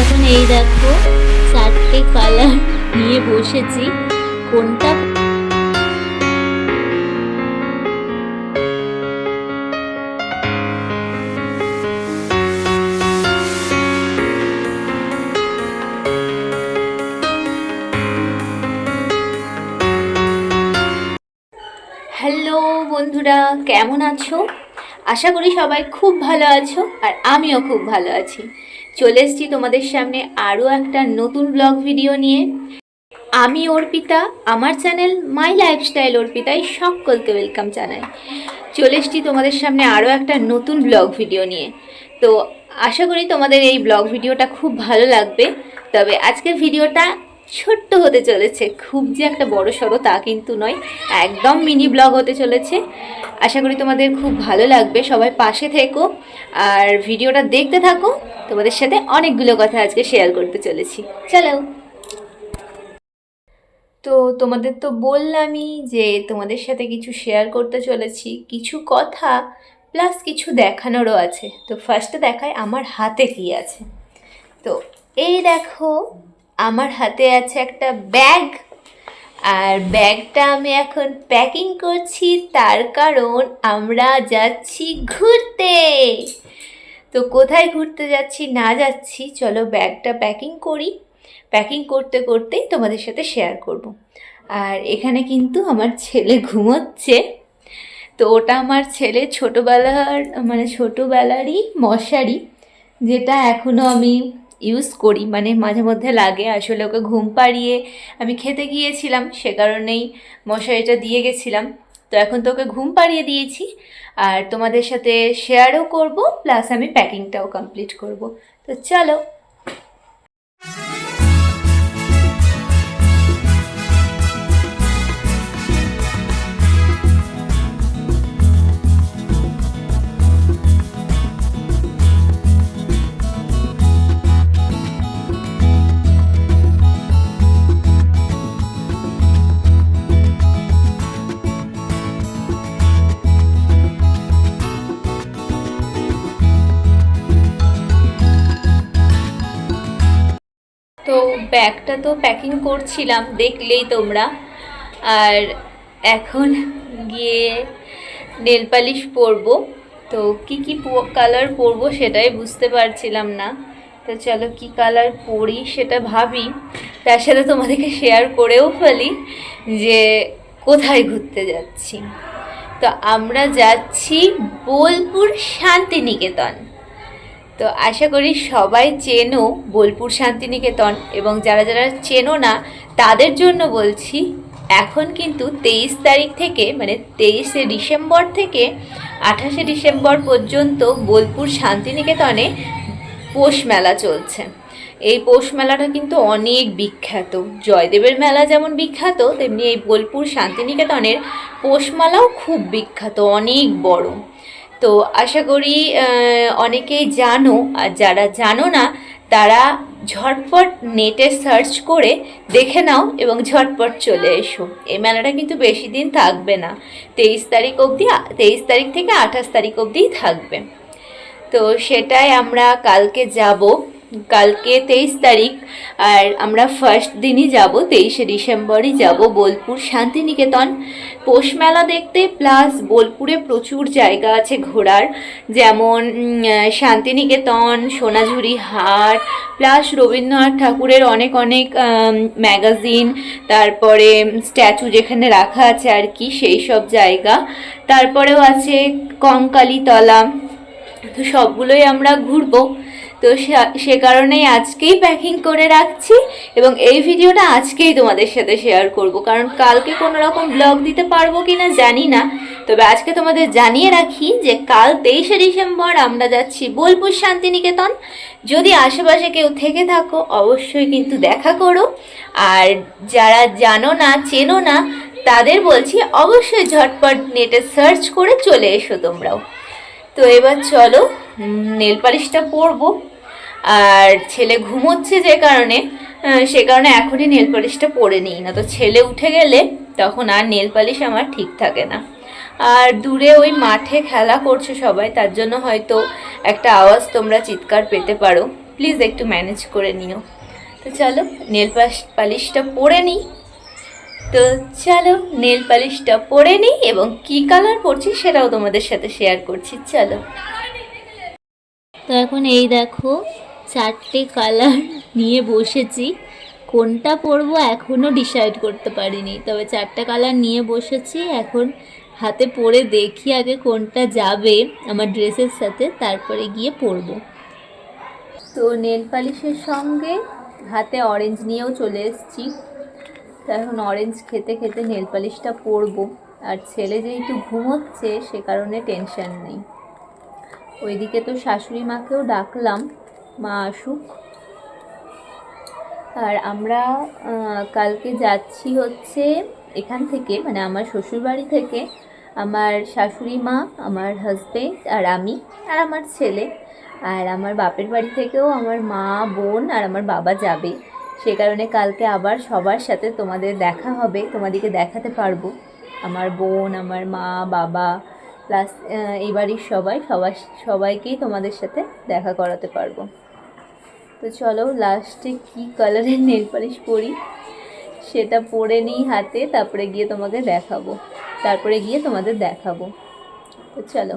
এখন এই দেখো, চারটে কালার নিয়ে বসেছি। কোনটা? হ্যালো বন্ধুরা, কেমন আছো? আশা করি সবাই খুব ভালো আছো, আর আমিও খুব ভালো আছি। চলে এসছি তোমাদের সামনে আরও একটা নতুন ব্লগ ভিডিও নিয়ে। আমি অর্পিতা, আমার চ্যানেল মাই লাইফস্টাইল অর্পিতাই সকলকে ওয়েলকাম জানাই। চলে এসছি তোমাদের সামনে আরও একটা নতুন ব্লগ ভিডিও নিয়ে। তো আশা করি তোমাদের এই ব্লগ ভিডিওটা খুব ভালো লাগবে। তবে আজকের ভিডিওটা ছোট্ট হতে চলেছে। খুব যে একটা বড় সড়ো তা কিন্তু নয়, একদম মিনি ব্লগ হতে চলেছে। আশা করি তোমাদের খুব ভালো লাগবে। সবাই পাশে থেকো। আর ভিডিওটা দেখতে থাকো। তোমাদের সাথে অনেকগুলো কথা আজকে শেয়ার করতে চলেছি। চলো। তো তোমাদের তো বললামই যে তোমাদের সাথে কিছু শেয়ার করতে চলেছি, কিছু কথা প্লাস কিছু দেখানোরও আছে। তো ফার্স্টে দেখায় আমার হাতে কি আছে। তো এই দেখো আমার হাতে আছে একটা ব্যাগ। আর ব্যাগটা আমি এখন প্যাকিং করছি, তার কারণ আমরা যাচ্ছি ঘুরতে। তো কোথায় ঘুরতে যাচ্ছি না যাচ্ছি, চলো ব্যাগটা প্যাকিং করি। প্যাকিং করতে করতেই তোমাদের সাথে শেয়ার করব। আর এখানে কিন্তু আমার ছেলে ঘুমোচ্ছে। তো ওটা আমার ছেলে ছোটোবেলার মানে ছোটোবেলারই মশারি, যেটা এখনও আমি ইউজ করি মানে মাঝে মধ্যে লাগে। আসলে ওকে ঘুম পাড়িয়ে আমি খেতে গিয়েছিলাম, সে কারণেই মশারিটা দিয়ে গেছিলাম। তো এখন তো ওকে ঘুম পাড়িয়ে দিয়েছি, আর তোমাদের সাথে শেয়ারও করব প্লাস আমি প্যাকিংটাও কমপ্লিট করব। তো চলো। তো ব্যাগটা তো প্যাকিং করছিলাম, দেখলেই তোমরা। আর এখন গিয়ে নেল পালিশ পরবো। তো কি কি কালার পরবো সেটাই বুঝতে পারছিলাম না। তো চলো কি কালার পরি সেটা ভাবি। তার সাথে তোমাদেরকে শেয়ার করেও ফেলি যে কোথায় ঘুরতে যাচ্ছি। তো আমরা যাচ্ছি বোলপুর শান্তিনিকেতন। তো আশা করি সবাই চেনো বোলপুর শান্তিনিকেতন এবং যারা যারা চেনো না, তাদের জন্য বলছি, এখন কিন্তু তেইশ তারিখ থেকে মানে তেইশে ডিসেম্বর থেকে আঠাশে ডিসেম্বর পর্যন্ত বোলপুর শান্তিনিকেতনে পৌষ মেলা চলছে। এই পৌষ মেলাটা কিন্তু অনেক বিখ্যাত। জয়দেবের মেলা যেমন বিখ্যাত, তেমনি এই বোলপুর শান্তিনিকেতনের পৌষ মেলাও খুব বিখ্যাত, অনেক বড়। তো আশা করি অনেকেই জানো, আর যারা জানো না, তারা ঝটপট নেটে সার্চ করে দেখে নাও এবং ঝটপট চলে এসো। এই মেলাটা কিন্তু বেশি দিন থাকবে না। তেইশ তারিখ অবধি, তেইশ তারিখ থেকে আঠাশ তারিখ অবধি থাকবে। তো সেটাই আমরা কালকে যাব। কালকে তেইশ তারিখ, আর আমরা ফার্স্ট দিনই যাব, তেইশে ডিসেম্বরই যাব বোলপুর শান্তিনিকেতন। পৌষ মেলা দেখতে প্লাস বোলপুরে প্রচুর জায়গা আছে ঘোরার, যেমন শান্তিনিকেতন, সোনাঝুরি হাট প্লাস রবীন্দ্রনাথ ঠাকুরের অনেক অনেক ম্যাগাজিন তারপরে স্ট্যাচু যেখানে রাখা আছে আর কি, সেই সব জায়গা। তারপরেও আছে কঙ্কালীতলা, তো সবগুলোই আমরা ঘুরবো। তো সে- কারণেই আজকেই প্যাকিং করে রাখছি এবং এই ভিডিওটা আজকেই তোমাদের সাথে শেয়ার করব। কারণ কালকে কোনো রকম ব্লগ দিতে পারব কি না জানি না। তবে আজকে তোমাদের জানিয়ে রাখি যে কাল তেইশে ডিসেম্বর আমরা যাচ্ছি বোলপুর শান্তিনিকেতন। যদি আশেপাশে কেউ থেকে থাকো, অবশ্যই কিন্তু দেখা করো। আর যারা জানো না, চেনো না, তাদের বলছি অবশ্যই ঝটপট নেটে সার্চ করে চলে এসো তোমরাও। তো এবার চলো নেল পালিশটা পরবো। আর ছেলে ঘুমোচ্ছে যে কারণে সে কারণে এখনই নেল পালিশটা পরে নিই। না তো ছেলে উঠে গেলে তখন আর নেল পালিশ আমার ঠিক থাকে না। আর দূরে ওই মাঠে খেলা করছে সবাই, তার জন্য হয়তো একটা আওয়াজ তোমরা চিৎকার পেতে পারো। প্লিজ একটু ম্যানেজ করে নিও। তো চলো নেল পালিশটা পরে নিই। তো চলো নেল পালিশটা পরে নিই এবং কি কালার পরছি সেটাও তোমাদের সাথে শেয়ার করছি। চলো। তো এখন এই দেখো চারটে কালার নিয়ে বসেছি। কোনটা পরবো এখনও ডিসাইড করতে পারিনি। তবে চারটে কালার নিয়ে বসেছি। এখন হাতে পরে দেখি আগে কোনটা যাবে আমার ড্রেসের সাথে, তারপরে গিয়ে পরবো। তো নেল পালিশের সঙ্গে হাতে অরেঞ্জ নিয়েও চলে এসেছি। তো এখন অরেঞ্জ খেতে খেতে নেল পালিশটা পরবো। আর ছেলে যেহেতু ঘুমোচ্ছে, সে কারণে টেনশন নেই। ওইদিকে তো শাশুড়ি মাকেও ডাকলাম। মা আসুক। আর আমরা কালকে যাচ্ছি হচ্ছে এখান থেকে মানে আমার শ্বশুরবাড়ি থেকে আমার শাশুড়ি মা, আমার হাজবেন্ড আর আমি আর আমার ছেলে। আর আমার বাপের বাড়ি থেকেও আমার মা, বোন আর আমার বাবা যাবে। সে কারণে কালকে আবার সবার সাথে তোমাদের দেখা হবে, তোমাদেরকে দেখাতে পারব। আমার বোন, আমার মা, বাবা প্লাস এই বাড়ির সবাই সবাই, সবাইকেই তোমাদের সাথে দেখা করাতে পারব। তো চলো লাস্টে কি কালারের নেল পালিশ পরি? সেটা পরে নিই হাতে, তারপরে গিয়ে তোমাকে দেখাবো। তারপরে গিয়ে তোমাদের দেখাবো। তো চলো।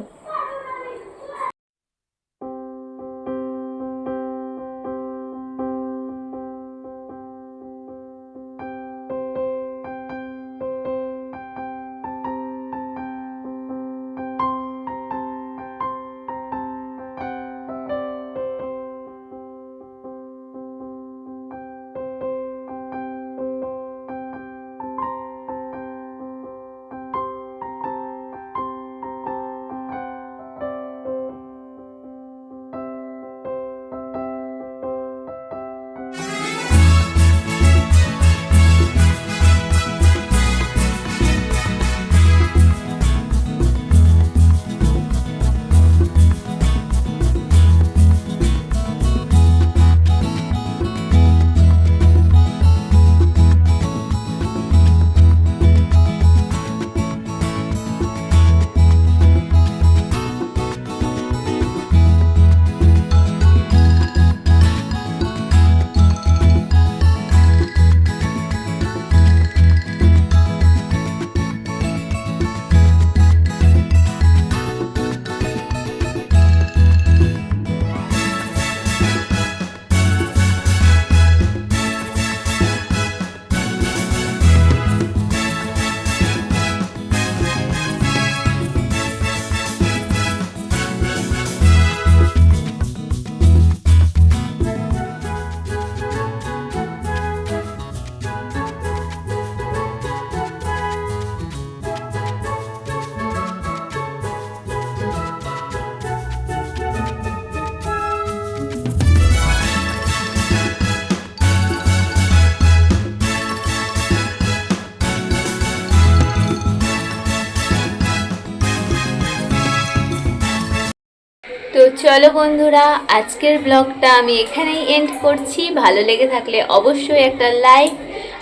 চলো বন্ধুরা, আজকের ব্লগটা আমি এখানেই এন্ড করছি। ভালো লেগে থাকলে অবশ্যই একটা লাইক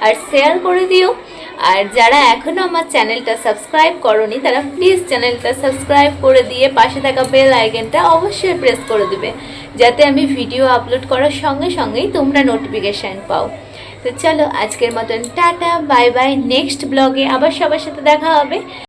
আর শেয়ার করে দিও। আর যারা এখনও আমার চ্যানেলটা সাবস্ক্রাইব করনি, তারা প্লিজ চ্যানেলটা সাবস্ক্রাইব করে দিয়ে পাশে থাকা বেল আইকনটা অবশ্যই প্রেস করে দেবে, যাতে আমি ভিডিও আপলোড করার সঙ্গে সঙ্গেই তোমরা নোটিফিকেশান পাও। তো চলো আজকের মতন টাটা বাই বাই নেক্সট ব্লগে আবার সবার সাথে দেখা হবে।